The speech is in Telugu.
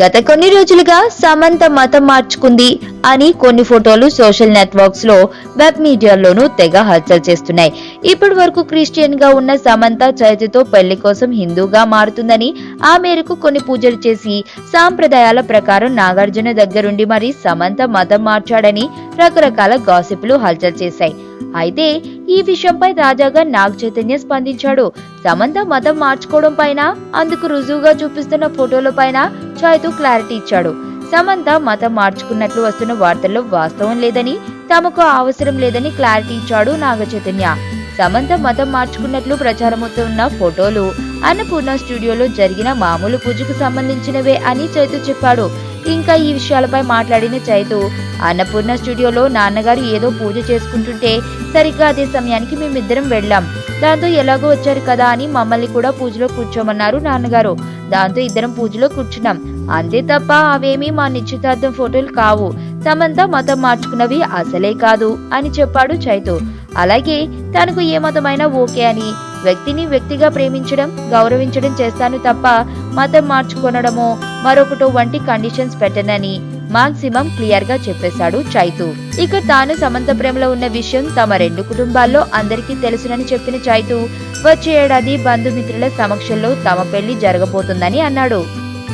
గత కొన్ని రోజులుగా సమంత మతం మార్చుకుంది అని కొన్ని ఫోటోలు సోషల్ నెట్వర్క్స్లో వెబ్ మీడియాలోనూ తెగ హల్చల్ చేస్తున్నాయి. ఇప్పటి వరకు క్రిస్టియన్గా ఉన్న సమంత చైతతో పెళ్ళి కోసం హిందూగా మారుతుందని ఆ మేరకు కొన్ని పూజలు చేసి సాంప్రదాయాల ప్రకారం నాగార్జున దగ్గరుండి మరి సమంత మతం మార్చాడని రకరకాల గాసిపులు హల్చల్ చేశాయి. అయితే ఈ విషయంపై తాజాగా నాగ్ చైతన్య స్పందించాడు. సమంత మతం మార్చుకోవడం పైన అందుకు రుజువుగా చూపిస్తున్న ఫోటోల పైన చైతు క్లారిటీ ఇచ్చాడు. సమంత మతం మార్చుకున్నట్లు వస్తున్న వార్తల్లో వాస్తవం లేదని తమకు అవసరం లేదని క్లారిటీ ఇచ్చాడు నాగ చైతన్య. సమంత మతం మార్చుకున్నట్లు ప్రచారమవుతున్న ఫోటోలు అన్నపూర్ణ స్టూడియోలో జరిగిన మామూలు పూజకు సంబంధించినవే అని చైతు చెప్పాడు. ఇంకా ఈ విషయాలపై మాట్లాడిన చైతు అన్నపూర్ణ స్టూడియోలో నాన్నగారు ఏదో పూజ చేసుకుంటుంటే సరిగ్గా అదే సమయానికి మేమిద్దరం వెళ్ళాం. దాంతో ఎలాగో వచ్చారు కదా అని మమ్మల్ని కూడా పూజలో కూర్చోమన్నారు నాన్నగారు. దాంతో ఇద్దరం పూజలో కూర్చున్నాం. అంతే తప్ప అవేమీ మా నిశ్చితార్థం ఫోటోలు కావు. సమంత మతం మార్చుకున్నవి అసలే కాదు అని చెప్పాడు చైతు. అలాగే తనకు ఏ మతమైనా ఓకే అని. వ్యక్తిని వ్యక్తిగా ప్రేమించడం గౌరవించడం చేస్తాను తప్ప మతం మార్చుకొనడమో మరొకటో వంటి కండిషన్స్ పెట్టనని మాక్సిమం క్లియర్గా చెప్పేశాడు చైతు. ఇక తాను సమంత ప్రేమలో ఉన్న విషయం తమ రెండు కుటుంబాల్లో అందరికీ తెలుసునని చెప్పిన చైతు వచ్చే ఏడాది బంధుమిత్రుల సమక్షంలో తమ పెళ్ళి జరగబోతుందని అన్నాడు.